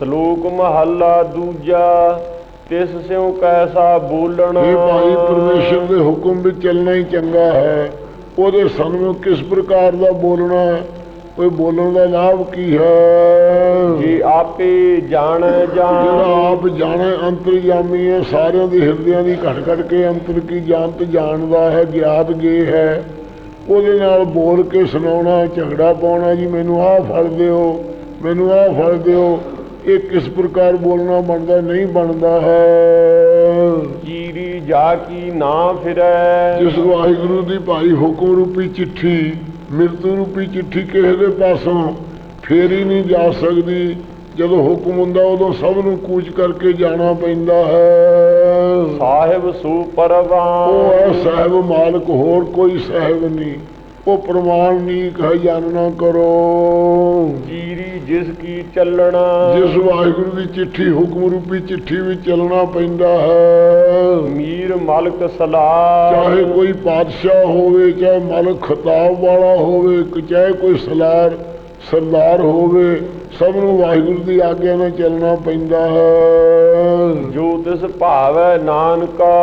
ਸ਼ਲੋਕ ਮਹੱਲਾ ਦੂਜਾ ਤਿਸ ਸਿਉ ਕੈਸਾ ਬੋਲਣ? ਇਹ ਭਾਈ ਪਰਮੇਸ਼ਰ ਦੇ ਹੁਕਮ ਵਿੱਚ ਚੱਲਣਾ ਹੀ ਚੰਗਾ ਹੈ। ਉਹਦੇ ਸਾਨੂੰ ਕਿਸ ਪ੍ਰਕਾਰ ਦਾ ਬੋਲਣਾ ਹੈ? ਕੋਈ ਬੋਲਣ ਦਾ ਲਾਭ ਕੀ ਹੈ? ਜੀ ਆਪੇ ਜਾਣ ਜਿਹੜਾ ਜਾਣ ਆਪ ਜਾਣੇ ਅੰਤਰਜਾਮੀ ਹੈ ਸਾਰਿਆਂ ਦੇ ਹਿਰਦਿਆਂ ਦੀ ਘਟ ਘਟ ਕੇ ਅੰਤਰ ਕੀ ਜਾਣਤ ਜਾਣਦਾ ਹੈ ਗਿਆਤ ਗੇ ਹੈ। ਉਹਦੇ ਨਾਲ ਬੋਲ ਕੇ ਸੁਣਾਉਣਾ ਝਗੜਾ ਪਾਉਣਾ ਜੀ ਮੈਨੂੰ ਆਹ ਫੜ ਦਿਓ ਮੈਨੂੰ ਆਹ ਫੜ ਦਿਓ। ਇਹ ਕਿਸ ਪ੍ਰਕਾਰ ਬੋਲਣਾ ਬਣਦਾ ਨਹੀਂ ਬਣਦਾ ਹੈ। ਜੀਰੀ ਜਾ ਕੀ ਨਾ ਫਿਰੈ। ਜਿਸ ਵਾਹਿਗੁਰੂ ਦੀ ਭਾਈ ਹੁਕਮ ਰੂਪੀ ਚਿੱਠੀ ਮਿਰਤੂ ਰੂਪੀ ਚਿੱਠੀ ਕਿਸੇ ਦੇ ਪਾਸੋਂ ਫੇਰੀ ਨਹੀਂ ਜਾ ਸਕਦੀ। ਜਦੋਂ ਹੁਕਮ ਹੁੰਦਾ ਉਦੋਂ ਸਭ ਨੂੰ ਕੂਚ ਕਰਕੇ ਜਾਣਾ ਪੈਂਦਾ ਹੈ। ਸਾਹਿਬ ਸੂ ਉਹ ਪਰਵਾਨ ਹੈ ਸਾਹਿਬ ਮਾਲਕ ਹੋਰ ਕੋਈ ਸਾਹਿਬ ਨਹੀਂ। ਉਹ ਪ੍ਰਮਾਣ ਨਹੀਂ ਕਹ ਜਾਣਨਾ ਕਰੋ। ਜੀਰੀ ਜਿਸ ਕੀ ਚੱਲਣਾ। ਜਿਸ ਵਾਹਿਗੁਰੂ ਦੀ ਚਿੱਠੀ ਹੁਕਮ ਰੂਪੀ ਚਿੱਠੀ ਵਿੱਚ ਚੱਲਣਾ ਪੈਂਦਾ ਹੈ। ਮੀਰ ਮਲਕ ਸਲਾਹ। ਚਾਹੇ ਕੋਈ ਪਾਤਸ਼ਾਹ ਹੋਵੇ ਚਾਹੇ ਮਲਕ ਖਤਾਬ ਵਾਲਾ ਹੋਵੇ ਚਾਹੇ ਕੋਈ ਸਲਾਰ ਸਰਦਾਰ ਹੋਵੇ ਸਭ ਨੂੰ ਵਾਹਿਗੁਰੂ ਦੀ ਆਗਿਆ ਨਾਲ ਚੱਲਣਾ ਪੈਂਦਾ ਹੈ। ਜੋ ਤਿਸ ਭਾਵੈ ਨਾਨਕਾ।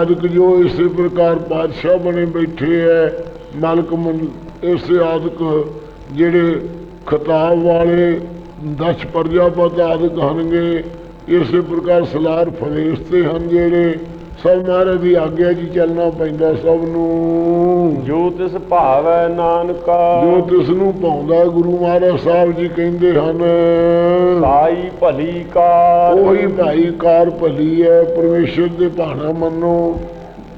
ਆਦਿਕ ਜੋ ਇਸੇ ਪ੍ਰਕਾਰ ਪਾਤਸ਼ਾਹ ਬਣੇ ਬੈਠੇ ਹੈ ਮਲਕ ਮੰਡ- ਇਸੇ ਆਦਿਕ ਜਿਹੜੇ ਖਤਾਬ ਵਾਲੇ ਦਸ਼ ਪ੍ਰਜਾਪਤ ਆਦਿਕ ਹਨਗੇ ਇਸੇ ਪ੍ਰਕਾਰ ਸਲਾਰ ਫਰੇਸ਼ਤੇ ਹਨ ਜਿਹੜੇ। ਸਭ ਮਹਾਰਾਜ ਦੀ ਆਗਿਆ ਹੀ ਚੱਲਣਾ ਪੈਂਦਾ ਸਭ ਨੂੰ। ਜੋ ਤਿਸ ਭਾਵੈ ਨਾਨਕਾ। ਜੋ ਤਿਸ ਨੂੰ ਪਾਉਂਦਾ ਗੁਰੂ ਮਹਾਰਾਜ ਸਾਹਿਬ ਜੀ ਕਹਿੰਦੇ ਹਨ। ਸਾਈ ਭਲੀ ਕਾਰ। ਉਹੀ ਭਾਈ ਕਾਰ ਭਲੀ ਹੈ ਪਰਮੇਸ਼ਰ ਦੇ ਭਾਣਾ ਮੰਨੋ।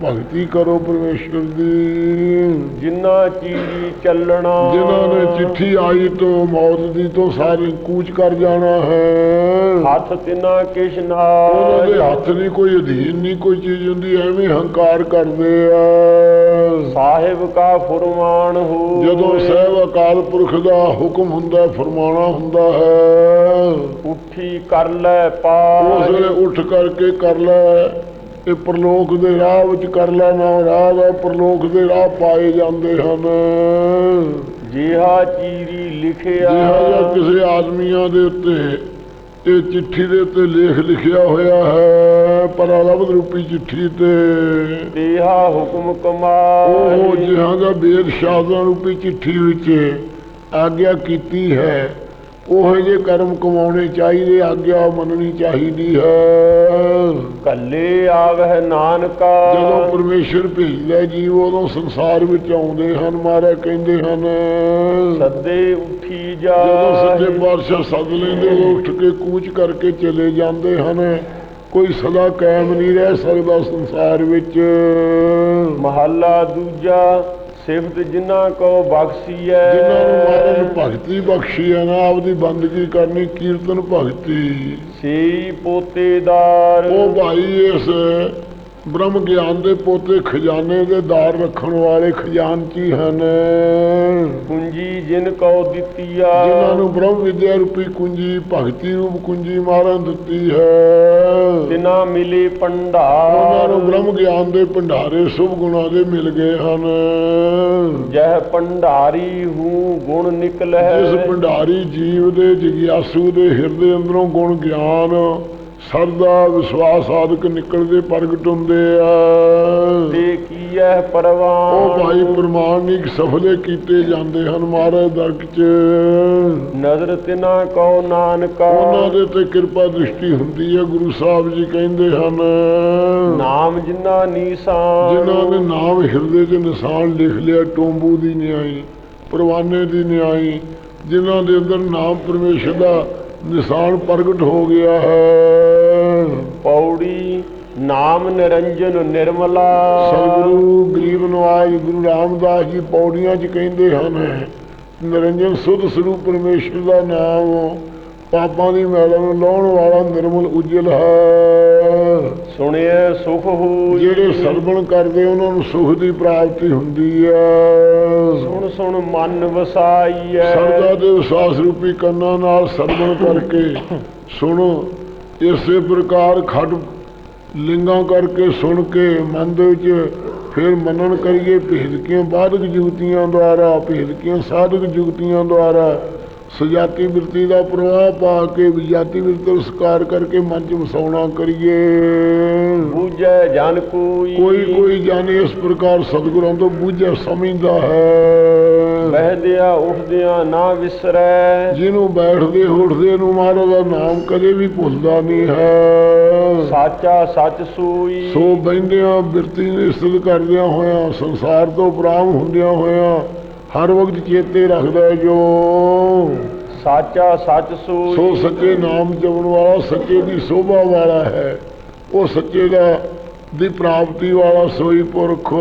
ਭਗਤੀ ਕਰੋ ਪਰਮੇਸ਼ਰ ਦੀ ਜਿਨ੍ਹਾਂ ਚੀਰੀ ਚੱਲਣਾ। ਜਿਨ੍ਹਾਂ ਨੇ ਚਿੱਠੀ ਆਈ ਤੋਂ ਮੌਤ ਦੀ ਤੋਂ ਸਾਰੇ ਕੂਚ ਕਰ ਜਾਣਾ ਹੈ। ਹੱਥ ਤਿਨਾ ਕਿਛ ਉਹਨਾਂ ਦੇ ਹੱਥ ਨਹੀਂ ਕੋਈ ਅਧੀਨ ਨਹੀਂ ਕੋਈ ਚੀਜ਼ ਹੁੰਦੀ ਐਵੇਂ ਹੰਕਾਰ ਕਰਦੇ ਆ। ਸਾਹਿਬ ਕਾ ਫਰਮਾਨ ਹੋ ਜਦੋਂ ਸਹਿਬ ਅਕਾਲ ਪੁਰਖ ਦਾ ਹੁਕਮ ਹੁੰਦਾ ਫਰਮਾਨਾ ਹੁੰਦਾ ਹੈ। ਉੱਠੀ ਕਰ ਲੈ ਉਸ ਪਾਰ। ਵੇਲੇ ਉੱਠ ਕਰਕੇ ਕਰ ਲੈ। ਇਹ ਪ੍ਰਲੋਕ ਦੇ ਰਾਹ ਵਿੱਚ ਕਰ ਲੈ ਨਾ ਰਾਹ ਦਾ ਪ੍ਰਲੋਕ ਦੇ ਰਾਹ ਪਾਏ ਜਾਂਦੇ ਹਨ। ਜਿਹਾ ਚੀਰੀ ਲਿਖਿਆ ਜਿਹਾ ਕਿਸੇ ਆਦਮੀਆਂ ਦੇ ਉੱਤੇ ਇਹ ਚਿੱਠੀ ਦੇ ਉੱਤੇ ਲੇਖ ਲਿਖਿਆ ਹੋਇਆ ਹੈ ਪਰਾਲਬਧ ਰੂਪੀ ਚਿੱਠੀ ਤੇ। ਤੇਹਾ ਹੁਕਮ ਉਹ ਕਮਾਈ। ਜਿਹਾਂ ਦਾ ਬੇਦ ਸ਼ਾਸਨ ਰੂਪੀ ਚਿੱਠੀ ਵਿੱਚ ਆਗਿਆ ਕੀਤੀ ਹੈ। ਉਹ ਜੇ ਕਰਮ ਕਮਾਉਣੇ ਚਾਹੀਦੇ ਆਗਿਆ ਮੰਨਣੀ ਚਾਹੀਦੀ ਹੈ। ਕੱਲੇ ਆਵਹਿ ਨਾਨਕਾ। ਜਦੋਂ ਪਰਮੇਸ਼ਰ ਭੇਜਦਾ ਜੀਵ ਉਦੋਂ ਸੰਸਾਰ ਵਿੱਚ ਆਉਂਦੇ ਹਨ ਮਾਰੇ ਕਹਿੰਦੇ ਹਨ। ਸੱਦੇ ਉੱਠੀ ਜਾ ਜਦੋਂ ਸੱਚੇ ਪਾਤਸ਼ਾਹ ਸੱਦ ਲੈਂਦੇ ਉਹ ਉੱਠ ਕੇ ਕੂਚ ਕਰਕੇ ਚਲੇ ਜਾਂਦੇ ਹਨ। ਕੋਈ ਸਦਾ ਕਾਇਮ ਨਹੀਂ ਰਹਿ ਸਕਦਾ ਸੰਸਾਰ ਵਿੱਚ। ਮਹੱਲਾ ਦੂਜਾ ਸਿਫਤ ਜਿਨ੍ਹਾਂ ਕੋ ਬਖਸ਼ੀਐ ਜਿਨ੍ਹਾਂ ਨੂੰ ਮਾਰਨ ਭਗਤੀ ਬਖਸ਼ੀ ਹੈ ਨਾ ਆਪਦੀ ਬੰਦਗੀ ਕਰਨੀ ਕੀਰਤਨ ਭਗਤੀ। ਸੇਈ ਪੋਤੇਦਾਰ। ਉਹ ਭਾਈ ਇਸ ਬ੍ਰਹਮ ਗਿਆਨ ਦੇ ਪੋਤੇ ਖਜ਼ਾਨੇ ਦੇ ਦਾਰ ਰੱਖਣ ਵਾਲੇ ਖਜ਼ਾਨਚੀ ਹਨ। ਕੁੰਜੀ ਜਿਨ ਕੋ ਦਿੱਤੀਆ। ਜਿਨ੍ਹਾਂ ਨੂੰ ਬ੍ਰਹਮ ਵਿਦਿਆ ਰੂਪੀ ਕੁੰਜੀ ਭਗਤੀ ਰੂਪ ਕੁੰਜੀ ਮਾਰਨ ਦਿੱਤੀ ਹੈ। ਤਿਨਾ ਮਿਲੇ ਉਹਨਾਂ ਪੰਡਾਰ ਨੂੰ ਬ੍ਰਹਮ ਗਿਆਨ ਦੇ ਭੰਡਾਰੇ ਸੁਭ ਗੁਣਾਂ ਦੇ ਮਿਲ ਗਏ ਹਨ। ਜਹ ਪੰਡਾਰੀ ਹੂੰ ਗੁਣ ਨਿਕਲੈ ਜਿਸ ਭੰਡਾਰੀ ਜੀਵ ਦੇ ਜਿਗਿਆਸੂ ਦੇ ਹਿਰਦੇ ਅੰਦਰੋਂ ਗੁਣ ਗਿਆਨ ਸਰਦਾ ਵਿਸ਼ਵਾਸ ਆਦਿਕ ਨਿਕਲਦੇ ਪ੍ਰਗਟ ਹੁੰਦੇ ਆ। ਤੇ ਕੀਐ ਉਹ ਪਰਵਾਨ ਭਾਈ ਪ੍ਰਮਾਣਿਕ ਸਫਲੇ ਕੀਤੇ ਜਾਂਦੇ ਹਨ ਮਹਾਰਾਜ ਦਰਕ ਚ। ਨਜ਼ਰ ਤਿਨਾ ਕੋ ਨਾਨਕਾ। ਉਹਨਾਂ ਦੇ ਤੇ ਕਿਰਪਾ ਦ੍ਰਿਸ਼ਟੀ ਹੁੰਦੀ ਹੈ ਗੁਰੂ ਸਾਹਿਬ ਜੀ ਕਹਿੰਦੇ ਹਨ। ਨਾਮ ਜਿਨਾ ਨੀਸਾਨ। ਜਿਨ੍ਹਾਂ ਨੇ ਨਾਮ ਹਿਰਦੇ 'ਚ ਨਿਸ਼ਾਨ ਲਿਖ ਲਿਆ ਟੋਂਬੂ ਦੀ ਨਿਆਈ ਪਰਵਾਨੇ ਦੀ ਨਿਆਈ ਜਿਨ੍ਹਾਂ ਦੇ ਅੰਦਰ ਨਾਮ ਪਰਮੇਸ਼ਰ ਦਾ ਨਿਸ਼ਾਨ ਪ੍ਰਗਟ ਹੋ ਗਿਆ ਹੈ। ਪੌੜੀ ਨਾਮ ਨਿਰੰਜਨ ਨਿਰਮਲਾ। ਸਤਿਗੁਰੂ ਗਰੀਬ ਨਵਾਜ ਗੁਰੂ ਰਾਮਦਾਸ ਜੀ ਪੌੜੀਆਂ 'ਚ ਕਹਿੰਦੇ ਹਨ ਨਿਰੰਜਨ ਸੁਧ ਸਰੂਪ ਪਰਮੇਸ਼ਰ ਦਾ ਨਾਮ। ਪਾਪਾਂ ਦੀ ਮੈਲਾਂ ਨੂੰ ਲਾਉਣ ਵਾਲਾ ਨਿਰਮਲ ਉਜਲ ਹੈ। ਸੁਣਿਐ ਸੁਖ ਹੋ ਜਿਹੜੇ ਸਰਵਣ ਕਰਦੇ ਉਹਨਾਂ ਨੂੰ ਸੁਖ ਦੀ ਪ੍ਰਾਪਤੀ ਹੁੰਦੀ ਹੈ। ਸੁਣ ਸੁਣ ਮਨ ਵਸਾਈਐ ਸਰਦਾ ਦੇ ਵਿਸ਼ਵਾਸ ਰੂਪੀ ਕੰਨਾਂ ਨਾਲ ਸਰਵਣ ਕਰਕੇ ਸੁਣੋ। ਇਸੇ ਪ੍ਰਕਾਰ ਖੜ ਲਿੰਗਾਂ ਕਰਕੇ ਸੁਣ ਕੇ ਮਨ ਦੇ ਵਿੱਚ ਫਿਰ ਮੰਨਣ ਕਰੀਏ। ਭੇਦਕੀਆਂ ਬਾਧਕ ਜੁਗਤੀਆਂ ਦੁਆਰਾ ਭੇਦਕੀਆਂ ਸਾਧਕ ਜੁਗਤੀਆਂ ਦੁਆਰਾ ਸਜਾਤੀ ਬਿਰਤੀ ਦਾ ਪ੍ਰਵਾਹ ਪਾ ਕੇ ਵਿਜਾਤੀ ਬਿਰਤੀ ਨੂੰ ਸਕਾਰ ਕਰਕੇ ਮਨ ਚ ਵਸਾਉਣਾ ਕਰੀਏ। ਬੂਝੈ ਜਨ ਕੋਈ। ਕੋਈ ਕੋਈ ਜਾਣੇ ਇਸ ਪ੍ਰਕਾਰ ਸਤਿਗੁਰਾਂ ਤੋਂ ਬੁੱਝੇ ਸਮਝਦਾ ਹੈ। ਬਹਿਦਿਆ ਉੱਠਦਿਆਂ ਨਾ ਵਿਸਰੈ। ਜਿਹਨੂੰ ਬੈਠਦੇ ਉੱਠਦੇ ਨੂੰ ਮਹਾਰਾਜ ਦਾ ਨਾਮ ਕਦੇ ਵੀ ਭੁੱਲਦਾ ਨਹੀਂ ਹੈ। ਸਾਚਾ ਸੱਚ ਸੂਈ। ਸੋ ਬੈੰਦਿਆਂ ਬਿਰਤੀ ਨੂੰ ਇਸਤਤ ਕਰਦਿਆਂ ਹੋਇਆਂ ਸੰਸਾਰ ਤੋਂ ਪ੍ਰਾਮ ਹੁੰਦਿਆਂ ਹੋਇਆਂ ਹਰ ਵਕਤ ਚੇਤੇ ਰੱਖਦਾ ਜੋ। ਸਾਚਾ ਸੱਚ ਸੂਈ। ਸੋ ਸੱਚੇ ਨਾਮ ਜਪਣ ਵਾਲਾ ਸੱਚੇ ਦੀ ਸੋਭਾ ਵਾਲਾ ਹੈ। ਉਹ ਸੱਚੇ ਦਾ ਦੀ ਪ੍ਰਾਪਤੀ ਵਾਲਾ ਸੋਈ ਪੁਰਖ।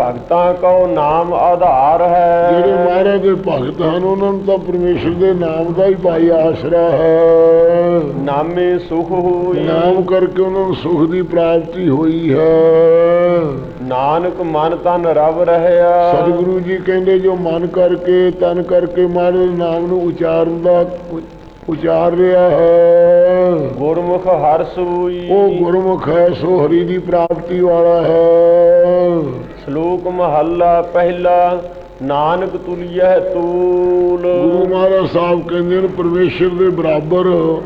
ਭਗਤਾਂ ਕੋ ਨਾਮ ਆਧਾਰ ਹੈ। ਜਿਹੜੇ ਮਹਾਰਾਜ ਦੇ ਭਗਤ ਹਨ ਉਹਨਾਂ ਨੂੰ ਤਾਂ ਪਰਮੇਸ਼ਰ ਦੇ ਨਾਮ ਦਾ ਹੀ ਭਾਈ ਆਸਰਾ ਹੈ। ਨਾਮੇ ਸੁਖ ਹੋਈ। ਨਾਮ ਕਰਕੇ ਉਹਨਾਂ ਨੂੰ ਸੁਖ ਦੀ ਪ੍ਰਾਪਤੀ ਹੋਈ ਹੈ। ਨਾਨਕ ਮਨ ਤਨ ਰਵ ਰਹਿਆ। ਸਤਿਗੁਰੂ ਜੀ ਕਹਿੰਦੇ ਜੋ ਮਨ ਕਰਕੇ ਤਨ ਕਰਕੇ ਮਹਾਰਾਜ ਨਾਮ ਨੂੰ ਉਚਾਰਨ ਦਾ ਉ- ਉਚਾਰ ਰਿਹਾ ਹੈ। ਗੁਰਮੁਖ ਹਰ ਸੂਈ। ਉਹ ਗੁਰਮੁਖ ਹੈ ਸੋ ਹਰੀ ਦੀ ਪ੍ਰਾਪਤੀ ਵਾਲਾ ਹੈ। ਸ਼ਲੋਕ ਮਹੱਲਾ ਪਹਿਲਾ ਨਾਨਕ ਤੁਲਿਐ ਤੂਲ। ਗੁਰੂ ਮਹਾਰਾਜ ਸਾਹਿਬ ਕਹਿੰਦੇ ਨੇ ਪਰਮੇਸ਼ਰ ਦੇ ਬਰਾਬਰ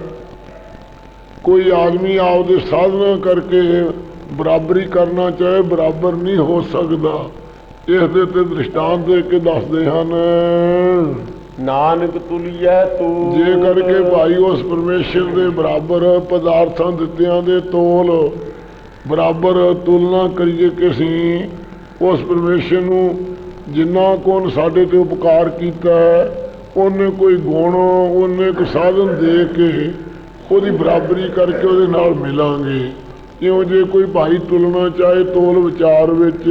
ਕੋਈ ਆਦਮੀ ਆਪਦੇ ਸਾਧਨਾ ਕਰਕੇ ਬਰਾਬਰੀ ਕਰਨਾ ਚਾਹੇ ਬਰਾਬਰ ਨਹੀਂ ਹੋ ਸਕਦਾ। ਇਸ ਦੇ ਤੇ ਦ੍ਰਿਸ਼ਟਾਂਤ ਦੇ ਕੇ ਦੱਸਦੇ ਹਨ। ਨਾਨਕ ਤੁਲਿਐ ਤੂਲ ਜੇ ਕਰਕੇ ਭਾਈ ਉਸ ਪਰਮੇਸ਼ਰ ਦੇ ਬਰਾਬਰ ਪਦਾਰਥਾਂ ਦਿੱਤਿਆਂ ਦੇ ਤੋਲ ਬਰਾਬਰ ਤੁਲਨਾ ਕਰੀਏ ਕਿ ਅਸੀਂ ਉਸ ਪਰਮੇਸ਼ਰ ਨੂੰ ਜਿੰਨਾ ਕੋਨ ਸਾਡੇ ਤੇ ਉਪਕਾਰ ਕੀਤਾ ਉਹਨੇ ਕੋਈ ਗੁਣ ਉਹਨੇ ਇੱਕ ਸਾਧਨ ਦੇ ਕੇ ਉਹਦੀ ਬਰਾਬਰੀ ਕਰਕੇ ਉਹਦੇ ਨਾਲ ਮਿਲਾਂਗੇ। ਕਿਉਂ ਜੇ ਕੋਈ ਭਾਈ ਤੁਲਨਾ ਚਾਹੇ ਤੋਲ ਵਿਚਾਰ ਵਿੱਚ?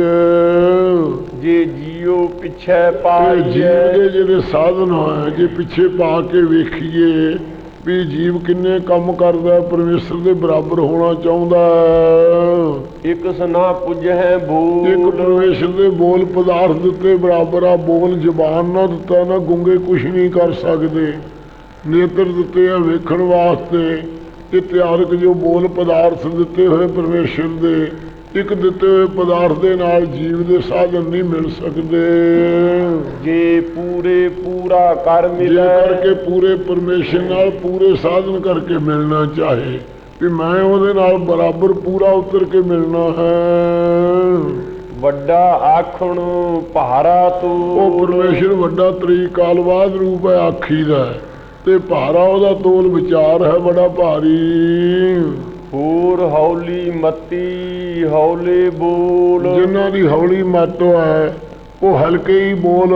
ਜੇ ਜੀਉ ਪਿਛੈ ਤੇ ਜੀਵ ਦੇ ਜਿਹੜੇ ਸਾਧਨ ਹੋਏ ਜੇ ਪਿੱਛੇ ਪਾ ਕੇ ਵੇਖੀਏ ਵੀ ਜੀਵ ਕਿੰਨੇ ਕੰਮ ਕਰਦਾ ਹੈ, ਪਰਮੇਸ਼ਰ ਦੇ ਬਰਾਬਰ ਹੋਣਾ ਚਾਹੁੰਦਾ। ਹੈ ਇਕ ਸਨਾ ਪੁਜਹਿ ਇੱਕ ਬੂਲ ਪਰਮੇਸ਼ਰ ਦੇ ਬੋਲ ਪਦਾਰਥ ਦਿੱਤੇ ਬਰਾਬਰ ਆ ਬੋਲ ਜ਼ਬਾਨ ਨਾ ਦਿੱਤਾ ਨਾ ਗੁੰਗੇ ਕੁਛ ਨਹੀਂ ਕਰ ਸਕਦੇ। ਨੇਤਰ ਦਿੱਤੇ ਆ ਵੇਖਣ ਵਾਸਤੇ। ਇਤਿਹਾਰਕ ਜੋ ਬੋਲ ਪਦਾਰਥ ਦਿੱਤੇ ਹੋਏ ਪਰਮੇਸ਼ਰ ਦੇ ਇੱਕ ਦਿੱਤੇ ਹੋਏ ਪਦਾਰਥ ਦੇ ਨਾਲ ਜੀਵ ਦੇ ਸਾਧਨ ਨਹੀਂ ਮਿਲ ਸਕਦੇ। ਜੇ ਪੂਰੇ ਪੂਰਾ ਕਰ ਮਿਲੈ ਕਰਕੇ ਪੂਰੇ ਪਰਮੇਸ਼ਰ ਨਾਲ ਪੂਰੇ ਸਾਧਨ ਕਰਕੇ ਮਿਲਣਾ ਚਾਹੇ ਵੀ ਮੈਂ ਉਹਦੇ ਨਾਲ ਬਰਾਬਰ ਪੂਰਾ ਉਤਰ ਕੇ ਮਿਲਣਾ ਹੈ। ਵੱਡਾ ਆਖਣ ਉਹ ਤੂੰ ਪਰਮੇਸ਼ਰ ਵੱਡਾ ਤਰੀਕਾਲਵਾਦ ਰੂਪ ਹੈ ਆਖੀ ਦਾ ਤੇ ਭਾਰਾ ਉਹਦਾ ਤੋਲ ਵਿਚਾਰ ਹੈ ਬੜਾ ਭਾਰੀ। ਹੋਰ ਹੌਲੀ ਮਤੀ ਹੌਲੇ ਬੋਲ। ਜਿਨ੍ਹਾਂ ਦੀ ਹੌਲੀ ਮੱਤ ਹੈ ਉਹ ਹਲਕੇ ਹੀ ਬੋਲ।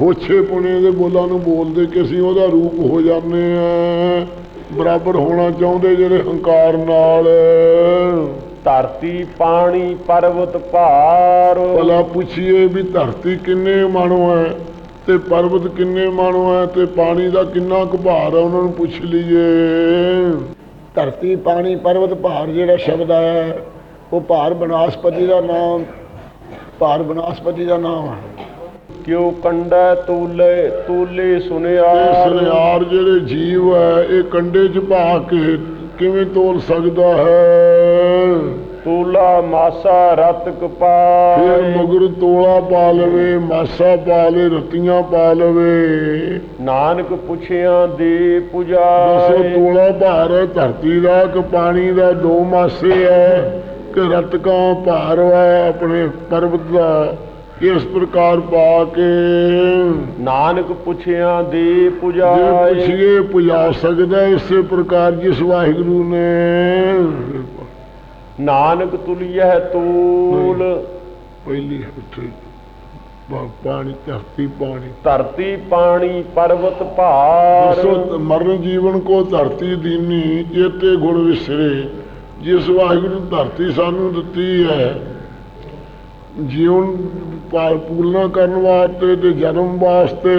ਹੋਛੇ ਪੁਣੇ ਦੇ ਬੋਲਾਂ ਨੂੰ ਬੋਲਦੇ ਕਿ ਅਸੀਂ ਉਹਦਾ ਰੂਪ ਹੋ ਜਾਂਦੇ ਆ ਬਰਾਬਰ ਹੋਣਾ ਚਾਹੁੰਦੇ ਜਿਹੜੇ ਹੰਕਾਰ ਨਾਲ। ਧਰਤੀ ਪਾਣੀ ਪਰਵਤ ਭਾਰ। ਭਲਾ ਪੁੱਛੀਏ ਵੀ ਧਰਤੀ ਕਿੰਨੇ ਮਾਣੋ ਹੈ? ਤੇ ਪਰਬਤ ਕਿੰਨੇ ਮਾਣੋ ਹੈ ਤੇ ਪਾਣੀ ਦਾ ਕਿੰਨਾ ਕੁ ਭਾਰ ਹੈ ਉਹਨਾਂ ਨੂੰ ਪੁੱਛ ਲਈਏ। ਧਰਤੀ ਪਾਣੀ ਪਰਬਤ ਭਾਰ ਜਿਹੜਾ ਸ਼ਬਦ ਆਇਆ ਹੈ, ਉਹ ਭਾਰ ਬਨਾਸਪਤੀ ਦਾ ਨਾਮ ਭਾਰ ਬਨਾਸਪਤੀ ਦਾ ਨਾਮ ਹੈ। ਕਿਉ ਕੰਡਾ ਤੂਲੇ ਤੂਲੇ ਸੁਨਿਆ ਇਹ ਸੁਨਿਆਰ ਜਿਹੜੇ ਜੀਵ ਹੈ ਇਹ ਕੰਡੇ 'ਚ ਭਾ ਕੇ ਕਿਵੇਂ ਤੋਲ ਸਕਦਾ ਹੈ? ਤੂਲਾ ਮਾਸਾ ਰਤ ਫਿਰ ਕਪਾਰ ਮਗਰ ਤੋਲਾ ਪਾ ਲਵੇ ਮਾਸਾ ਪਾ ਲੇ ਰਤੀਆਂ ਪਾ ਲਵੇ। ਨਾਨਕ ਪੁੱਛਿਆ ਦੇ ਦੱਸੋ ਪੁਜਾਏ ਤੋਲਾ ਭਾਰ ਹੈ ਧਰਤੀ ਦਾ ਕਿ ਪਾਣੀ ਦਾ? ਦੋ ਮਾਸੇ ਹੈ ਕਿ ਰਤਕਾਂ ਭਾਰ ਹੈ ਆਪਣੇ ਪਰਬਤ ਦਾ? ਇਸ ਪ੍ਰਕਾਰ ਪਾ ਕੇ ਨਾਨਕ ਪੁੱਛਿਆ ਦੇ ਜੇ ਪੁਜਾਏ। ਪੁੱਛੀਏ ਪੁਜਾ ਸਕਦਾ ਇਸੇ ਪ੍ਰਕਾਰ ਜਿਸ ਵਾਹਿਗੁਰੂ ਨੇ। ਨਾਨਕ ਤੁਲਿਐ ਤੂਲ। ਪਹਿਲੀ ਉੱਥੇ ਪਾਣੀ ਧਰਤੀ ਪਾਣੀ। ਧਰਤੀ ਪਾਣੀ ਪਰਵਤ ਭਾਰ। ਦੱਸੋ ਮਰਨ ਜੀਵਨ ਕੋ ਧਰਤੀ ਦੀਨੀ ਚੇਤੇ ਗੁਣ ਵਿਸਰੇ। ਜਿਸ ਵਾਹਿਗੁਰੂ ਧਰਤੀ ਸਾਨੂੰ ਦਿੱਤੀ ਹੈ ਜੀਵਨ ਪਾਲ ਪੂਰਨਾ ਕਰਨ ਵਾਸਤੇ ਤੇ ਜਨਮ ਵਾਸਤੇ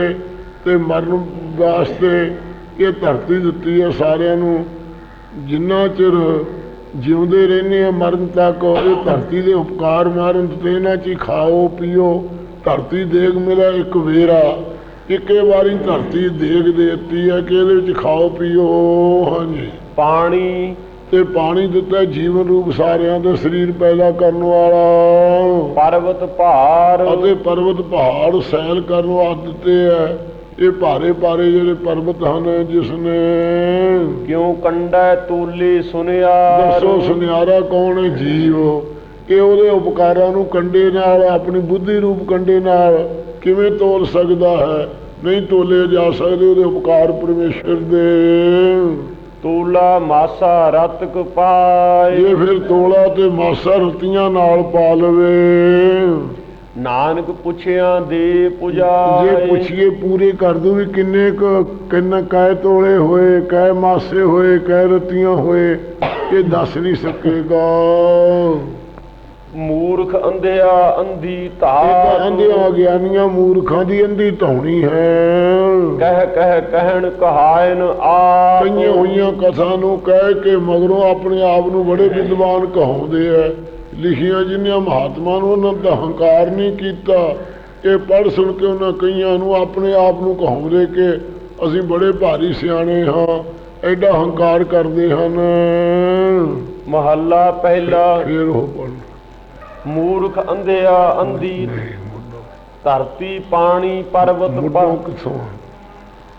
ਤੇ ਮਰਨ ਵਾਸਤੇ ਇਹ ਧਰਤੀ ਦਿੱਤੀ ਹੈ ਸਾਰਿਆਂ ਨੂੰ। ਜਿੰਨਾ ਚਿਰ ਜਿਉਂਦੇ ਰਹਿੰਦੇ ਆ ਮਰਨ ਤੱਕ ਇਹ ਧਰਤੀ ਦੇ ਉਪਕਾਰ ਮਾਰਨ ਤੇ ਇਹਨਾਂ ਚ ਖਾਓ ਪੀਓ। ਧਰਤੀ ਦੇਗ ਮੇਰਾ ਇੱਕ ਵੇਰਾ। ਇੱਕੇ ਵਾਰੀ ਧਰਤੀ ਦੇਗ ਦੇਤੀ ਹੈ ਕਿ ਇਹਦੇ ਵਿੱਚ ਖਾਓ ਪੀਓ ਹਾਂਜੀ। ਪਾਣੀ। ਤੇ ਪਾਣੀ ਦਿੱਤਾ ਜੀਵਨ ਰੂਪ ਸਾਰਿਆਂ ਦੇ ਸਰੀਰ ਪੈਦਾ ਕਰਨ ਵਾਲਾ। ਪਰਵਤ ਭਾਰ। ਅਤੇ ਪਰਬਤ ਪਹਾੜ ਸੈਲ ਕਰਨ ਵਾਸਤੇ ਦਿੱਤੇ ਹੈ। ਇਹ ਭਾਰੇ ਭਾਰੇ ਜਿਹੜੇ ਪਰਬਤ ਹਨ ਜਿਸ ਨੇ ਕਿਉ ਕੰਡੈ ਤੂਲੀ ਸੁਨਿਆ ਦੱਸੋ ਸੁਨਿਆਰਾ ਕੌਣ ਹੈ ਜੀਵ? ਇਹ ਉਹਦੇ ਉਪਕਾਰਾਂ ਨੂੰ ਕੰਡੇ ਨਾਲ ਆਪਣੀ ਬੁੱਧੀ ਰੂਪ ਕੰਡੇ ਨਾਲ ਕਿਵੇਂ ਤੋਲ ਸਕਦਾ ਹੈ? ਨਹੀਂ ਤੋਲੇ ਜਾ ਸਕਦੇ ਉਹਦੇ ਉਪਕਾਰ ਪਰਮੇਸ਼ਰ ਦੇ। ਤੂਲਾ ਮਾਸਾ ਰਤਕ ਪਾਏ। ਇਹ ਫਿਰ ਤੋਲਾ ਤੇ ਮਾਸਾ ਰਤੀਆਂ ਨਾਲ ਪਾ ਲਵੇ। ਨਾਨਕ ਪੁੱਛਿਆ ਦੇ ਜੇ ਪੁਜਾਏ ਪੁੱਛੀਏ ਪੂਰੇ ਕਰ ਦੂ ਵੀ ਕਿੰਨੇ ਕੁ ਕਿੰਨਾ ਕਾਇ ਤੋਲੇ ਹੋਏ ਕਾਇ ਮਾਸੇ ਹੋਏ ਕਾਇ ਰਤੀਆਂ ਹੋਏ ਇਹ ਦੱਸ ਨਹੀਂ ਸਕੇਗਾ। ਮੂਰਖ ਅੰਧਿਆ ਅੰਧੀ ਇਹ ਤਾਂ ਅੰਧਿਆਂ ਗਿਆਨੀਆਂ ਮੂਰਖਾਂ ਦੀ ਅੰਧੀ ਧੌਣੀ ਹੈ। ਕਹਿ ਕਹਿ ਕਹਿਣ ਕਹਾਇਨ ਆ ਕਈਆਂ ਹੋਈਆਂ ਕਥਾ ਨੂੰ ਕਹਿ ਕੇ ਮਗਰੋਂ ਆਪਣੇ ਆਪ ਨੂੰ ਬੜੇ ਵਿਦਵਾਨ ਕਹਾਉਂਦੇ ਐ। ਲਿਖੀਆਂ ਜਿਨ੍ਹਾਂ ਮਹਾਤਮਾ ਨੂੰ ਉਹਨਾਂ ਦਾ ਹੰਕਾਰ ਨਹੀਂ ਕੀਤਾ ਇਹ ਪੜ ਸੁਣ ਕੇ ਉਹਨਾਂ ਕਈਆਂ ਨੂੰ ਆਪਣੇ ਆਪ ਨੂੰ ਕਹਾਉਂਦੇ ਕਿ ਅਸੀਂ ਬੜੇ ਭਾਰੀ ਸਿਆਣੇ ਹਾਂ ਐਡਾ ਹੰਕਾਰ ਕਰਦੇ ਹਨ। ਮਹੱਲਾ ਪਹਿਲਾ। ਫਿਰ ਉਹ ਮੂਰਖ ਅੰਧਿਆ ਅੰਧੀ। ਧਰਤੀ ਪਾਣੀ ਪਰਬਤ ਮੁੱਢੋਂ ਕਿਥੋਂ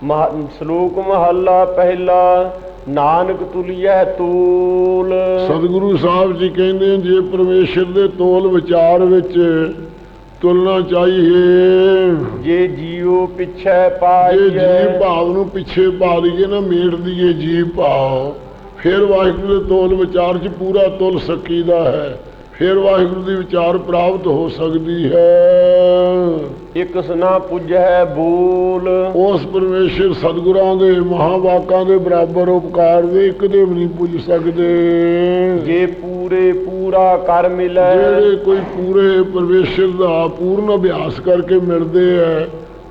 ਮਹ- ਸ਼ਲੋਕ ਮਹੱਲਾ ਪਹਿਲਾ। ਨਾਨਕ ਤੁਲਿਐ ਤੂਲ। ਸਤਿਗੁਰੂ ਸਾਹਿਬ ਜੀ ਕਹਿੰਦੇ ਜੇ ਪਰਮੇਸ਼ਰ ਦੇ ਤੋਲ ਵਿਚਾਰ ਵਿੱਚ ਤੁਲਨਾ ਚਾਹੀਏ। ਜੇ ਜੀਉ ਪਿਛੈ ਜੇ ਪਾਈਐ ਜੀਵ ਭਾਵ ਨੂੰ ਪਿੱਛੇ ਪਾ ਦਈਏ ਨਾ ਮੇੜ ਦਈਏ ਜੀਵ ਭਾਵ ਫਿਰ ਵਾਹਿਗੁਰੂ ਦੇ ਤੋਲ ਵਿਚਾਰ 'ਚ ਪੂਰਾ ਤੁਲ ਸਕੀਦਾ ਹੈ। ਫਿਰ ਵਾਹਿਗੁਰੂ ਦੀ ਵਿਚਾਰ ਪ੍ਰਾਪਤ ਹੋ ਸਕਦੀ ਹੈ। ਇਕ ਸਨਾ ਪੁਜੈ ਬੋਲ। ਉਸ ਪਰਮੇਸ਼ਰ ਸਤਿਗੁਰਾਂ ਦੇ ਮਹਾਵਾਕਾਂ ਦੇ ਬਰਾਬਰ ਉਪਕਾਰ ਦੇ ਇੱਕ ਦੇ ਵੀ ਨਹੀਂ ਪੁੱਜ ਸਕਦੇ। ਜੇ ਪੂਰੇ ਪੂਰਾ ਕਰ ਮਿਲੈ। ਜਿਹੜੇ ਕੋਈ ਪੂਰੇ ਪਰਮੇਸ਼ਰ ਦਾ ਪੂਰਨ ਅਭਿਆਸ ਕਰਕੇ ਮਿਲਦੇ ਐ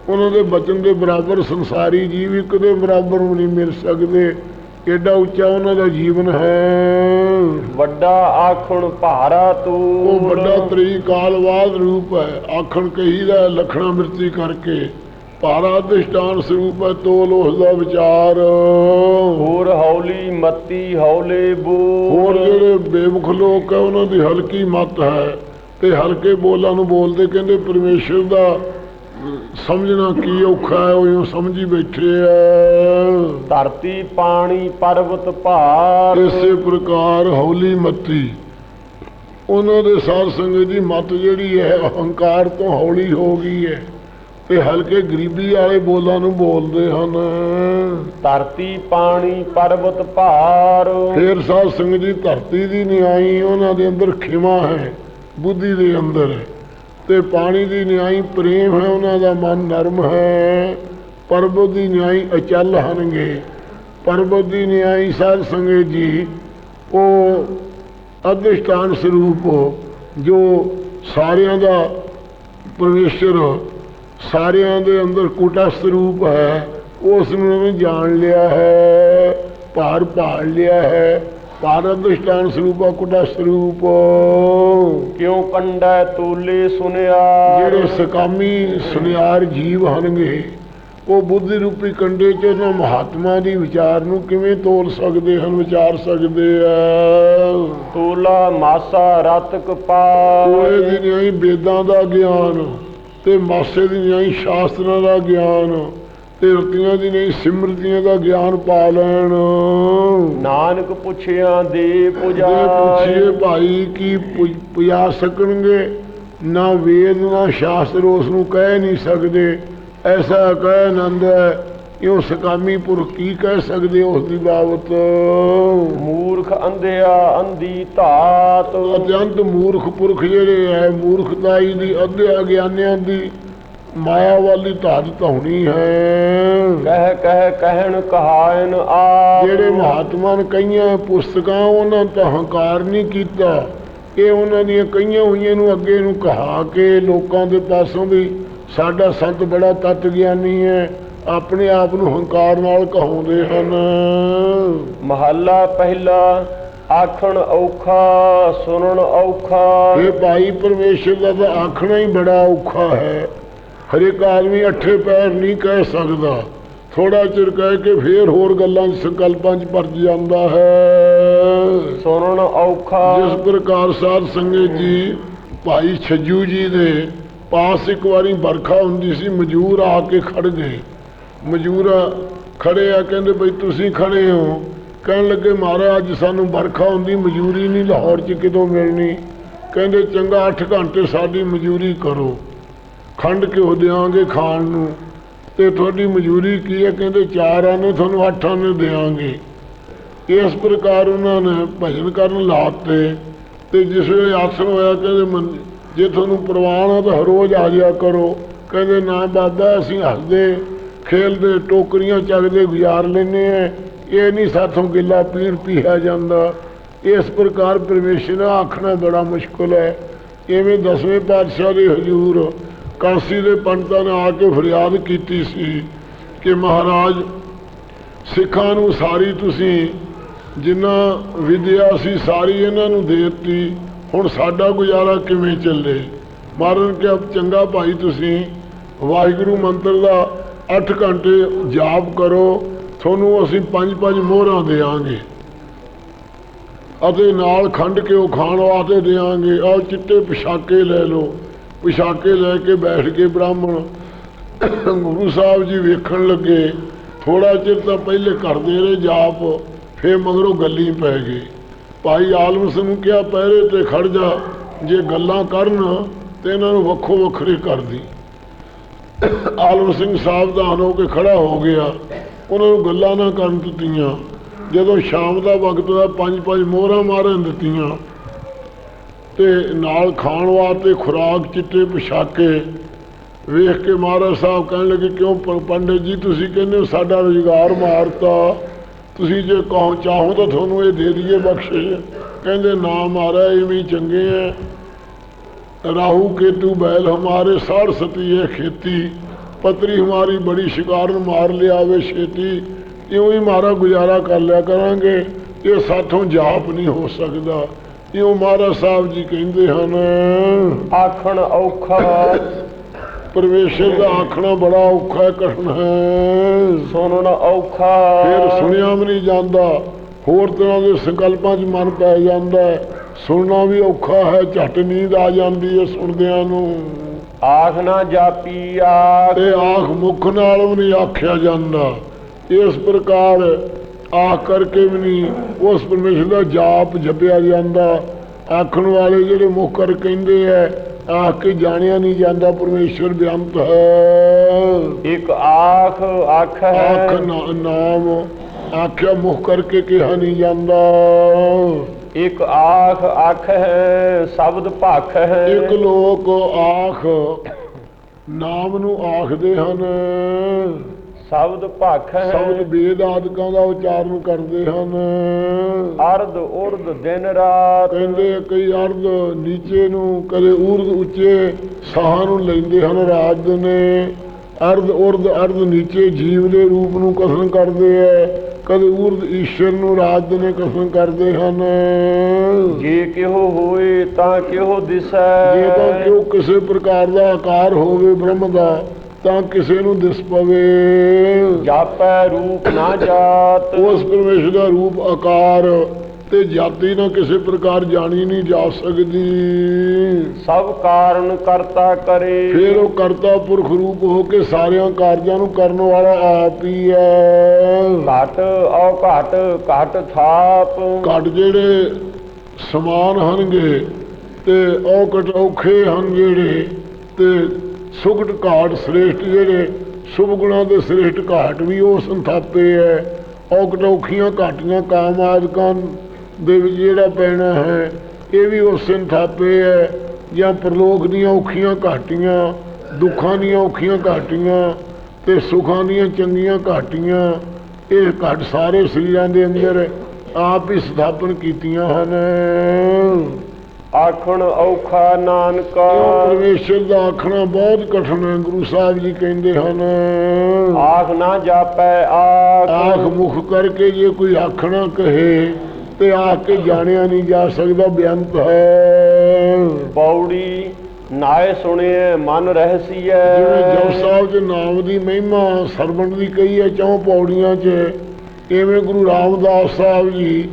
ਉਹਨਾਂ ਦੇ ਬਚਨ ਦੇ ਬਰਾਬਰ ਸੰਸਾਰੀ ਜੀਵ ਇੱਕ ਦੇ ਬਰਾਬਰ ਵੀ ਨਹੀਂ ਮਿਲ ਸਕਦੇ। ਏਡਾ ਉੱਚਾ ਉਹਨਾਂ ਦਾ ਜੀਵਨ ਹੈ। ਵੱਡਾ ਆਖਣ ਭਾਰਾ ਤੂਲ ਉਹ ਵੱਡਾ ਤ੍ਰਿਕਾਲਵਾਦ ਰੂਪ ਹੈ। ਆਖਣ ਕਹੀਦਾ ਲਖਣਾ ਮਿਰਤੀ ਕਰਕੇ। ਭਾਰਾ ਦਿਸ਼ਟਾਨ ਸਰੂਪ ਹੈ ਤੋਲ ਉਸ ਦਾ ਵਿਚਾਰ। ਹੋਰ ਹੌਲੀ ਮਤੀ ਹੌਲੇ ਬੋਲ। ਹੋਰ ਜਿਹੜੇ ਬੇਮੁਖ ਲੋਕ ਹੈ ਉਹਨਾਂ ਦੀ ਹਲਕੀ ਮਤ ਹੈ। ਤੇ ਹਲਕੇ ਬੋਲਾਂ ਨੂੰ ਬੋਲਦੇ ਕਹਿੰਦੇ ਪਰਮੇਸ਼ਰ ਦਾ ਸਮਝਣਾ ਕੀ ਔਖਾ ਹੈ ਉਹ ਸਮਝੀ ਬੈਠੇ ਆ। ਧਰਤੀ ਪਾਣੀ ਪਰਬਤ ਭਾਰ। ਇਸੇ ਪ੍ਰਕਾਰ ਹੌਲੀ ਮਤੀ। ਉਹਨਾਂ ਦੇ ਸਾਧ ਸੰਗਤ ਦੀ ਮਤ ਜਿਹੜੀ ਹੈ ਅਹੰਕਾਰ ਤੋਂ ਹੌਲੀ ਹੋ ਗਈ ਹੈ। ਤੇ ਹਲਕੇ ਗਰੀਬੀ ਵਾਲੇ ਬੋਲਾਂ ਨੂੰ ਬੋਲਦੇ ਹਨ। ਧਰਤੀ ਪਾਣੀ ਪਰਬਤ ਭਾਰ। ਫੇਰ ਸਾਧ ਸੰਗਤ ਜੀ ਧਰਤੀ ਦੀ ਨਿਆਈ ਉਹਨਾਂ ਦੇ ਅੰਦਰ ਖਿਮਾ ਹੈ ਬੁੱਧੀ ਦੇ ਅੰਦਰ। ਹੈ ਤੇ ਪਾਣੀ ਦੀ ਨਿਆਈ ਪ੍ਰੇਮ ਹੈ, ਉਹਨਾਂ ਦਾ ਮਨ ਨਰਮ ਹੈ। ਪਰਬਤ ਦੀ ਨਿਆਈ ਅਚਲ ਹਨਗੇ। ਪਰਬਤ ਦੀ ਨਿਆਈ ਸਾਧ ਸੰਗਤ ਜੀ। ਉਹ ਅਧਿਸ਼ਟਾਨ ਸਰੂਪ ਜੋ ਸਾਰਿਆਂ ਦਾ ਪਰਮੇਸ਼ਰ, ਸਾਰਿਆਂ ਦੇ ਅੰਦਰ ਕੁਟਾ ਸਰੂਪ ਹੈ, ਉਸ ਨੂੰ ਜਾਣ ਲਿਆ ਹੈ, ਭਾਰ ਭਾਲ ਲਿਆ ਹੈ। ਭਾਰ ਅਧਿਸ਼ਟਾਨ ਸਰੂਪ ਕੁਟਾ ਸਰੂਪ। ਕਿਉ ਕੰਡੈ ਤੂਲੇ ਸੁਨਿਆ ਜਿਹੜੇ ਸਕਾਮੀ ਸੁਨਿਆਰ ਜੀਵ ਹਨਗੇ ਉਹ ਬੁੱਧੀ ਰੂਪੀ ਕੰਡੇ ਚ ਉਹਨਾਂ ਮਹਾਤਮਾ ਦੀ ਵਿਚਾਰ ਨੂੰ ਕਿਵੇਂ ਤੋਲ ਸਕਦੇ ਹਨ ਵਿਚਾਰ ਸਕਦੇ ਆ ਤੂਲਾ ਮਾਸਾ ਰਤਕ ਕੋਏ ਪਾਏ ਦੀ ਨਹੀਂ ਵੇਦਾਂ ਦਾ ਗਿਆਨ ਤੇ ਮਾਸੇ ਦੀ ਨਹੀਂ ਸ਼ਾਸਤਰਾਂ ਦਾ ਗਿਆਨ। ਤੇ ਰਤੀਆਂ ਦੀ ਨਹੀਂ ਸਿਮਰਤੀਆਂ ਦਾ ਗਿਆਨ ਪਾ ਲੈਣ। ਨਾਨਕ ਪੁੱਛਿਆ ਦੇ ਪੁਜਾਏ ਪੁੱਛੀਏ ਭਾਈ ਕੀ ਪੁਜਾ ਸਕਣਗੇ? ਨਾ ਵੇਦ ਨਾ ਸ਼ਾਸਤਰ ਉਸ ਨੂੰ ਕਹਿ ਨਹੀਂ ਸਕਦੇ। ਐਸਾ ਕਹਿ ਆਨੰਦ ਹੈ ਇਹ ਸਕਾਮੀ ਪੁਰਖ ਕੀ ਕਹਿ ਸਕਦੇ ਉਸ ਦੀ ਬਾਬਤ? ਮੂਰਖ ਅੰਧਿਆ ਅੰਧੀ ਧਾਤ। ਅਤਿਅੰਤ ਮੂਰਖ ਪੁਰਖ ਜਿਹੜੇ ਹੈ ਮੂਰਖਤਾਈ ਦੀ ਅੱਧਿਆ ਗਿਆਨਿਆਂ ਦੀ। ਮਾਇਆ ਵਾਲੀ ਧਾਤ ਧੌਣੀ ਹੈ। ਕਹਿ ਕਹਿ ਕਹਿਣ ਕਹਾਇਨ ਆ ਜਿਹੜੇ ਮਹਾਤਮਾ ਨੇ ਕਈਆਂ ਪੁਸਤਕਾਂ ਉਹਨਾਂ ਦਾ ਹੰਕਾਰ ਨਹੀਂ ਕੀਤਾ। ਇਹ ਉਹਨਾਂ ਦੀਆਂ ਕਈਆਂ ਹੋਈਆਂ ਨੂੰ ਅੱਗੇ ਨੂੰ ਕਹਾ ਕੇ ਲੋਕਾਂ ਦੇ ਪਾਸੋਂ ਵੀ ਸਾਡਾ ਸੰਤ ਬੜਾ ਤਤ ਗਿਆਨੀ ਹੈ ਆਪਣੇ ਆਪ ਨੂੰ ਹੰਕਾਰ ਨਾਲ ਕਹਾਉਂਦੇ ਹਨ। ਮਹੱਲਾ ਪਹਿਲਾ ਆਖਣ ਔਖਾ ਸੁਣਨ ਔਖਾ। ਇਹ ਭਾਈ ਪਰਮੇਸ਼ਰ ਦਾ ਤਾਂ ਆਖਣਾ ਹੀ ਬੜਾ ਔਖਾ ਹੈ। ਹਰੇਕ ਆਦਮੀ ਅੱਠੇ ਪੈਰ ਨਹੀਂ ਕਹਿ ਸਕਦਾ। ਥੋੜਾ ਚਿਰ ਕਹਿ ਕੇ ਫੇਰ ਹੋਰ ਗੱਲਾਂ ਸੰਕਲਪਾਂ 'ਚ ਭਰ ਜਾਂਦਾ ਹੈ। ਸੁਣਨ ਔਖਾ। ਜਿਸ ਪ੍ਰਕਾਰ ਸਾਧ ਸੰਗਤ ਜੀ ਭਾਈ ਛੱਜੂ ਜੀ ਦੇ ਪਾਸ ਇੱਕ ਵਾਰੀ ਵਰਖਾ ਹੁੰਦੀ ਸੀ ਮਜੂਰ ਆ ਕੇ ਖੜ ਗਏ। ਮਜ਼ਦੂਰ ਖੜੇ ਆ ਕਹਿੰਦੇ ਬਈ ਤੁਸੀਂ ਖੜੇ ਹੋ। ਕਹਿਣ ਲੱਗੇ ਮਹਾਰਾਜ ਅੱਜ ਸਾਨੂੰ ਵਰਖਾ ਹੁੰਦੀ ਮਜ਼ਦੂਰੀ ਨਹੀਂ ਲਾਹੌਰ 'ਚ ਕਿਤੋਂ ਮਿਲਣੀ। ਕਹਿੰਦੇ ਚੰਗਾ 8 ਘੰਟੇ ਸਾਡੀ ਮਜ਼ਦੂਰੀ ਕਰੋ। ਖੰਡ ਘਿਓ ਦਿਆਂਗੇ ਖਾਣ ਨੂੰ। ਤੇ ਤੁਹਾਡੀ ਮਜ਼ਦੂਰੀ ਕੀ ਹੈ? ਕਹਿੰਦੇ ਚਾਰ ਆਨੇ, ਤੁਹਾਨੂੰ ਅੱਠ ਆਨੇ ਦੇਾਂਗੇ ਇਸ ਪ੍ਰਕਾਰ ਉਹਨਾਂ ਨੇ ਭਜਨ ਕਰਨ ਲਾਤੇ। ਤੇ ਜਿਸ ਵੇਲੇ ਆਸਣ ਹੋਇਆ, ਕਹਿੰਦੇ ਮਨ- ਜੇ ਤੁਹਾਨੂੰ ਪ੍ਰਵਾਨ ਆ ਤਾਂ ਹਰ ਰੋਜ਼ ਆ ਜਾਇਆ ਕਰੋ। ਕਹਿੰਦੇ ਨਾ ਬਾਬਾ, ਅਸੀਂ ਹੱਸਦੇ, ਖੇਲਦੇ, ਟੋਕਰੀਆਂ ਚੱਕਦੇ ਗੁਜ਼ਾਰ ਲੈਨੇ ਆ ਇਹ ਨਹੀਂ ਸਾਥੋਂ ਗਿੱਲਾ ਪੀਣ ਪੀਆ ਜਾਂਦਾ। ਇਸ ਪ੍ਰਕਾਰ ਪਰਮੇਸ਼ਰ ਆਖਣਾ ਬੜਾ ਮੁਸ਼ਕਲ ਹੈ। ਇਵੇਂ ਦਸਵੇਂ ਪਾਤਸ਼ਾਹ ਦੇ ਹਜ਼ੂਰ ਕਾਂਸੀ ਦੇ ਪੰਡਤਾਂ ਨੇ ਆ ਕੇ ਫਰਿਆਦ ਕੀਤੀ ਸੀ ਕਿ ਮਹਾਰਾਜ, ਸਿੱਖਾਂ ਨੂੰ ਸਾਰੀ ਤੁਸੀਂ ਜਿੰਨਾ ਵਿਦਿਆ ਸੀ ਸਾਰੀ ਇਹਨਾਂ ਨੂੰ ਦੇ ਦਿੱਤੀ, ਹੁਣ ਸਾਡਾ ਗੁਜ਼ਾਰਾ ਕਿਵੇਂ ਚੱਲੇ? ਮਾਰਨ ਕਿ ਅਬ ਚੰਗਾ ਭਾਈ ਤੁਸੀਂ, ਵਾਹਿਗੁਰੂ ਮੰਤਰ ਦਾ 8 ਘੰਟੇ ਜਾਪ ਕਰੋ, ਤੁਹਾਨੂੰ ਅਸੀਂ ਪੰਜ ਪੰਜ ਮੋਹਰਾਂ ਦੇਾਂਗੇ ਅਤੇ ਨਾਲ ਖੰਡ ਕੇ ਉਹ ਖਾਣ ਵਾਸਤੇ ਦੇਾਂਗੇ ਆਹ ਚਿੱਟੇ ਪਿਸ਼ਾਕੇ ਲੈ ਲਓ। ਪਿਸ਼ਾਕੇ ਲੈ ਕੇ ਬੈਠ ਕੇ ਬ੍ਰਾਹਮਣ ਗੁਰੂ ਸਾਹਿਬ ਜੀ ਵੇਖਣ ਲੱਗੇ। ਥੋੜਾ ਚਿਰ ਤਾਂ ਪਹਿਲੇ ਕਰਦੇ ਰਹੇ ਜਾਪ, ਫੇਰ ਮਗਰੋਂ ਗੱਲੀ ਪੈ ਗਈ। ਭਾਈ ਆਲਮ ਸਿੰਘ ਨੂੰ ਕਿਹਾ, ਪਹਿਰੇ ਤੇ ਖੜ ਜਾ, ਜੇ ਗੱਲਾਂ ਕਰਨ ਤੇ ਇਹਨਾਂ ਨੂੰ ਵੱਖੋ ਵੱਖਰੇ ਕਰਦੀ ਆਲਮ ਸਿੰਘ ਸਾਵਧਾਨ ਹੋ ਕੇ ਖੜਾ ਹੋ ਗਿਆ। ਉਹਨਾਂ ਨੂੰ ਗੱਲਾਂ ਨਾ ਕਰਨ ਦਿੱਤੀਆਂ। ਜਦੋਂ ਸ਼ਾਮ ਦਾ ਵਕਤ ਹੋਇਆ ਪੰਜ ਪੰਜ ਮੋਹਰਾਂ ਮਾਰਨ ਦਿੱਤੀਆਂ। ਤੇ ਨਾਲ ਖਾਣ ਵਾਸਤੇ ਖੁਰਾਕ, ਚਿੱਟੇ ਪਛਾਕੇ ਵੇਖ ਕੇ ਮਹਾਰਾਜ ਸਾਹਿਬ ਕਹਿਣ ਲੱਗੇ, ਕਿਉਂ ਪੰਡਿਤ ਜੀ, ਤੁਸੀਂ ਕਹਿੰਦੇ ਹੋ ਸਾਡਾ ਰੁਜ਼ਗਾਰ ਮਾਰਤਾ। ਤੁਸੀਂ ਜੇ ਕਹੋ ਚਾਹੋ ਤਾਂ ਤੁਹਾਨੂੰ ਇਹ ਦੇ ਦਈਏ ਬਖਸ਼ਿਸ਼ ਕਹਿੰਦੇ, ਨਾ ਮਹਾਰਾਜ ਇਹ ਵੀ ਚੰਗੇ ਐ। ਰਾਹੂ, ਕੇਤੂ, ਬੈਲ ਹਮਾਰੇ ਸਾੜ ਸਤੀ ਹੈ ਖੇਤੀ। ਪਤਰੀ ਹਮਾਰੀ ਬੜੀ ਸ਼ਿਕਾਰ ਨੂੰ ਮਾਰ ਲਿਆ ਵੇ ਛੇਤੀ। ਇਉਂ ਹੀ ਮਾਰਾ ਗੁਜ਼ਾਰਾ ਕਰ ਲਿਆ ਕਰਾਂਗੇ। ਇਹ ਸਾਥੋਂ ਜਾਪ ਨਹੀਂ ਹੋ ਸਕਦਾ। ਇਉਂ ਮਹਾਰਾਜ ਸਾਹਿਬ ਜੀ ਕਹਿੰਦੇ ਹਨ ਆਖਣ ਔਖਾ। ਪਰਮੇਸ਼ਰ ਦਾ ਆਖਣਾ ਬੜਾ ਔਖਾ ਹੈ, ਕਠਿਨ ਹੈ। ਸੁਣਨ ਔਖਾ। ਫਿਰ ਸੁਣਿਆ ਵੀ ਨਹੀਂ ਜਾਂਦਾ ਹੋਰ ਤਰ੍ਹਾਂ ਦੇ ਸੰਕਲਪਾਂ 'ਚ ਮਨ ਪੈ ਜਾਂਦਾ। ਸੁਣਨਾ ਵੀ ਔਖਾ ਹੈ ਝੱਟ ਨੀਂਦ ਆ ਜਾਂਦੀ ਹੈ ਸੁਣਦਿਆਂ ਨੂੰ। ਆਖ ਨਾ ਜਾਪੀ ਆਖ। ਤੇ ਆਖ ਮੁਖ ਨਾਲ ਵੀ ਨਹੀਂ ਆਖਿਆ ਜਾਂਦਾ। ਇਸ ਪ੍ਰਕਾਰ ਆਖ ਕਰਕੇ ਵੀ ਨਹੀਂ ਉਸ ਪਰਮੇਸ਼ਰ ਦਾ ਜਾਪ ਜਪਿਆ ਜਾਂਦਾ। ਆਖਣ ਵਾਲੇ ਜਿਹੜੇ ਮੁਖ ਕਰ ਕਹਿੰਦੇ ਐ ਆਖ ਕੇ ਜਾਣਿਆ ਨਹੀਂ ਜਾਂਦਾ ਪਰਮੇਸ਼ਰ ਬੇਅੰਤ ਹੈ। ਇੱਕ ਆਖ ਆਖ ਆਖ ਹੈ ਨਾ- ਨਾਮ ਆਖਿਆ ਮੁਖ ਕਰਕੇ ਕਿਹਾ ਨਹੀਂ ਜਾਂਦਾ। ਇੱਕ ਆਖ ਆਖ ਹੈ ਸ਼ਬਦ ਭਖ ਹੈ। ਇੱਕ ਲੋਕ ਆਖ ਨਾਮ ਨੂੰ ਆਖਦੇ ਹਨ। ਸ਼ਬਦ ਭਖ ਸ਼ਬਦ ਹੈ ਵੇਦ ਆਦਿਕਾਂ ਦਾ ਉਚਾਰਨ ਕਰਦੇ ਹਨ। ਅਰਧ ਉਰਧ ਦਿਨ ਰਾਤ। ਕਹਿੰਦੇ ਕਈ ਅਰਧ ਨੀਚੇ ਨੂੰ ਕਦੇ ਊਰਧ ਉੱਚੇ ਸਾਹਾਂ ਨੂੰ ਲੈਂਦੇ ਹਨ ਰਾਜ ਨੇ। ਅਰਧ ਉਰਧ ਅਰਧ ਨੀਚੇ ਜੀਵ ਦੇ ਰੂਪ ਨੂੰ ਕਥਨ ਕਰਦੇ ਐ। ਕਦੇ ਊਰਧ ਈਸ਼ਰ ਨੂੰ ਰਾਜ ਨੇ ਕਥਨ ਕਰਦੇ ਹਨ। ਜੇ ਕਿਹੋ ਹੋਏ ਤਾਂ ਕਿਹੋ ਦਿਸੈ। ਜੇ ਤਾਂ ਕਿਉਂ ਕਿਸੇ ਪ੍ਰਕਾਰ ਦਾ ਆਕਾਰ ਹੋਵੇ ਬ੍ਰਹਮ ਦਾ ਤਾਂ ਕਿਸੇ ਨੂੰ ਦਿਸ ਪਵੇ। ਜਾਪੈ ਰੂਪ ਨਾ ਜਾਤ। ਉਸ ਪਰਮੇਸ਼ਰ ਦਾ ਰੂਪ ਆਕਾਰ ਤੇ ਜਾਤੀ ਨਾ ਕਿਸੇ ਪ੍ਰਕਾਰ ਜਾਣੀ ਨਹੀਂ ਜਾ ਸਕਦੀ। ਸਭ ਕਾਰਨ ਕਰਤਾ ਕਰੇ। ਫਿਰ ਉਹ ਕਰਤਾ ਪੁਰਖ ਰੂਪ ਹੋ ਕੇ ਸਾਰਿਆਂ ਕਾਰਜਾਂ ਨੂੰ ਕਰਨ ਵਾਲਾ ਆਪ ਹੀ ਹੈ। ਘਟ ਔ ਘਟ ਘਟ ਥਾਪ। ਘਟ ਜਿਹੜੇ ਸਮਾਨ ਹਨਗੇ ਤੇ ਔਕਟ ਔਖੇ ਹਨ ਜਿਹੜੇ ਤੇ ਸੁਗਟ ਘਾਟ ਸ੍ਰੇਸ਼ਟ ਜਿਹੜੇ, ਸ਼ੁਭ ਗੁਣਾਂ ਦੇ ਸ੍ਰੇਸ਼ਟ ਘਾਟ ਵੀ ਉਹ ਸੰਥਾਪੇ ਹੈ ਔਕਟ ਔਖੀਆਂ ਘਾਟੀਆਂ ਕਾਮ ਆਦਿਕਾਂ ਦੇ ਵਿੱਚ ਜਿਹੜਾ ਪੈਣਾ ਹੈ, ਇਹ ਵੀ ਉਸ ਸੰਥਾਪੇ ਹੈ ਜਾਂ ਪ੍ਰਲੋਕ ਦੀਆਂ ਔਖੀਆਂ ਘਾਟੀਆਂ, ਦੁੱਖਾਂ ਦੀਆਂ ਔਖੀਆਂ ਘਾਟੀਆਂ ਤੇ ਸੁਖਾਂ ਦੀਆਂ ਚੰਗੀਆਂ ਘਾਟੀਆਂ, ਇਹ ਘਟ ਸਾਰੇ ਸਰੀਰਾਂ ਦੇ ਅੰਦਰ ਆਪ ਹੀ ਸਥਾਪਨ ਕੀਤੀਆਂ ਹਨ। ਆਖਣ ਔਖਾ ਨਾਨਕਾ। ਪਰਮੇਸ਼ਰ ਦਾ ਆਖਣਾ ਬਹੁਤ ਕਠਿਨ ਹੈ ਗੁਰੂ ਸਾਹਿਬ ਜੀ ਕਹਿੰਦੇ ਹਨ। ਆਖ ਨਾ ਜਾਪੈ ਆਖ। ਆਖ ਮੁਖ ਕਰਕੇ ਜੇ ਕੋਈ ਆਖਣਾ ਕਹੇ ਤੇ ਆਖ ਕੇ ਜਾਣਿਆ ਨਹੀਂ ਜਾ ਸਕਦਾ ਬੇਅੰਤ ਹੈ। ਪੌੜੀ ਨਾਏ ਸੁਣਿਐ ਮਨ ਰਹਿਸੀਐ। ਜਿਵੇਂ ਜਪ ਸਾਹਿਬ ਦੇ ਨਾਮ ਦੀ ਮਹਿਮਾ ਸਰਵਣ ਦੀ ਕਹੀ ਹੈ ਚੌਂ ਪੌੜੀਆਂ 'ਚ ਇਵੇਂ ਗੁਰੂ ਰਾਮਦਾਸ ਸਾਹਿਬ ਜੀ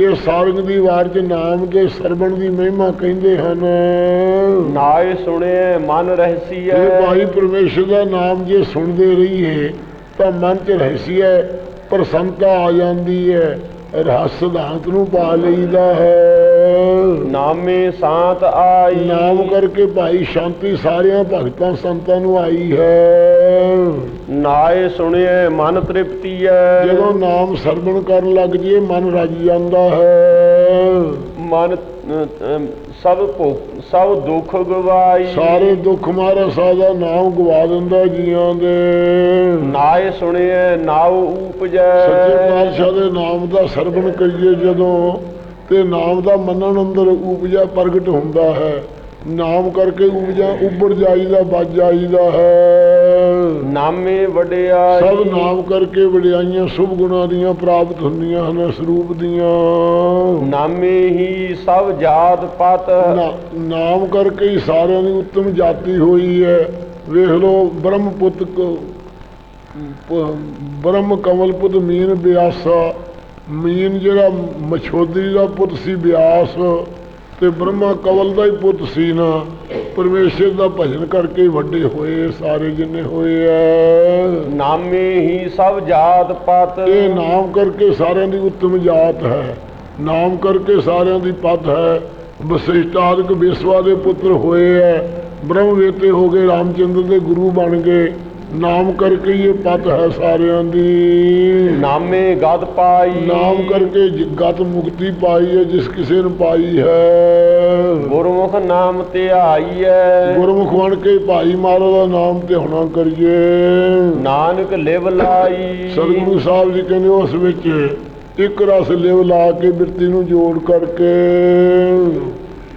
ਇਹ ਸਾਰੰਗ ਦੀ ਵਾਰ 'ਚ ਨਾਮ ਦੇ ਸਰਵਣ ਦੀ ਮਹਿਮਾ ਕਹਿੰਦੇ ਹਨ। ਨਾਏ ਸੁਣਿਐ ਮਨ ਇਹ ਰਹਿਸੀਐ ਭਾਈ ਪਰਮੇਸ਼ਰ ਦਾ ਨਾਮ ਜੇ ਸੁਣਦੇ ਰਹੀਏ ਤਾਂ ਮਨ ਚ ਰਹਿਸੀ ਹੈ ਪ੍ਰਸੰਨਤਾ ਆ ਜਾਂਦੀ ਹੈ ਰਸ ਸਿਧਾਂਤ ਨੂੰ ਪਾ ਲਈਦਾ ਹੈ। ਨਾਮੇ ਸਾਤ ਆਈ। ਨਾਮ ਕਰਕੇ ਭਾਈ ਸ਼ਾਂਤੀ ਸਾਰਿਆਂ ਭਗਤਾਂ ਸੰਤਾਂ ਨੂੰ ਆਈ ਹੈ। ਨਾਏ ਸੁਣਿਐ ਮਨ ਤ੍ਰਿਪਤੀਐ। ਜਦੋਂ ਨਾਮ ਸਰਵਣ ਕਰਨ ਲੱਗ ਜੀਏ ਮਨ ਰੱਜ ਜਾਂਦਾ ਹੈ। ਮਨ ਸਭ ਭੁ ਸਭ ਦੁੱਖ ਗਵਾਈ। ਸਾਰੇ ਦੁੱਖ ਮਾਰਾ ਸਾਦਾ ਨਾਮ ਗਵਾ ਦਿੰਦਾ ਜੀਆਂ ਦੇ। ਨਾਏ ਸੁਣਿਐ ਨਾਉ ਊਪਜੈ ਸੱਚੇ ਪਾਤਸ਼ਾਹ ਦੇ ਨਾਮ ਦਾ ਸਰਵਣ ਕਰੀਏ ਜਦੋਂ ਤੇ ਨਾਮ ਦਾ ਮੰਨਣ ਅੰਦਰ ਉਪਜਾ ਪ੍ਰਗਟ ਹੁੰਦਾ ਹੈ। ਨਾਮ ਕਰਕੇ ਉਪਜਾ ਉੱਭਰ ਜਾਈਦਾ ਵੱਜ ਜਾਈਦਾ ਹੈ। ਨਾਮੇ ਵਡਿਆਈ। ਸਭ ਨਾਮ ਕਰਕੇ ਵਡਿਆਈਆਂ ਸੁਭ ਗੁਣਾਂ ਦੀਆਂ ਪ੍ਰਾਪਤ ਹੁੰਦੀਆਂ ਹਨ ਇਸ ਰੂਪ ਦੀਆਂ। ਨਾਮੇ ਹੀ ਸਭ ਜਾਤ ਪਤ। ਨਾਮ ਕਰਕੇ ਹੀ ਸਾਰਿਆਂ ਦੀ ਉੱਤਮ ਜਾਤੀ ਹੋਈ ਹੈ। ਵੇਖ ਲਓ ਬ੍ਰਹਮ ਪੁੱਤ ਕੋ ਬ੍ਰਹਮ ਕਮਲ ਪੁੱਤ ਮੀਨ ਬਿਆਸਾ। ਮੀਨ ਜਿਹੜਾ ਮਛੋਦਰੀ ਦਾ ਪੁੱਤ ਸੀ ਬਿਆਸ ਤੇ ਬ੍ਰਹਮਾ ਕਵਲ ਦਾ ਹੀ ਪੁੱਤ ਸੀ ਨਾ ਪਰਮੇਸ਼ਰ ਦਾ ਭਜਨ ਕਰਕੇ ਵੱਡੇ ਹੋਏ ਸਾਰੇ ਜਿੰਨੇ ਹੋਏ ਐ ਨਾਮੇ ਹੀ ਸਭ ਜਾਤ ਪਤ। ਇਹ ਨਾਮ ਕਰਕੇ ਸਾਰਿਆਂ ਦੀ ਉੱਤਮ ਜਾਤ ਹੈ। ਨਾਮ ਕਰਕੇ ਸਾਰਿਆਂ ਦੀ ਪਤ ਹੈ। ਵਸਿਸ਼ਟਾਦਿਕ ਵਿਸ਼ਵਾ ਦੇ ਪੁੱਤਰ ਹੋਏ ਐ ਬ੍ਰਹਮ ਵੇਤੇ ਹੋ ਗਏ ਰਾਮਚੰਦਰ ਦੇ ਗੁਰੂ ਬਣ ਗਏ। ਨਾਮ ਕਰਕੇ ਹੀ ਇਹ ਪਤ ਹੈ ਸਾਰਿਆਂ ਦੀ। ਨਾਮੇ ਗਦ ਪਾਈ। ਨਾਮ ਕਰਕੇ ਜਗਤ ਮੁਕਤੀ ਪਾਈ ਹੈ ਜਿਸ ਕਿਸੇ ਨੂੰ ਪਾਈ ਹੈ। ਗੁਰਮੁਖ ਨਾਮ ਧਿਆਈਐ ਗੁਰਮੁਖ ਬਣ ਕੇ ਭਾਈ ਮਾਰੋ ਦਾ ਨਾਮ ਤੇ ਹੋਣਾ ਕਰੀਏ। ਨਾਨਕ ਲਿਵ ਲਾਈ। ਸਤਿਗੁਰੂ ਸਾਹਿਬ ਜੀ ਕਹਿੰਦੇ ਉਸ ਵਿੱਚ ਇੱਕ ਰਸ ਲਿਵ ਲਾ ਕੇ ਬਿਰਤੀ ਨੂੰ ਜੋੜ ਕਰਕੇ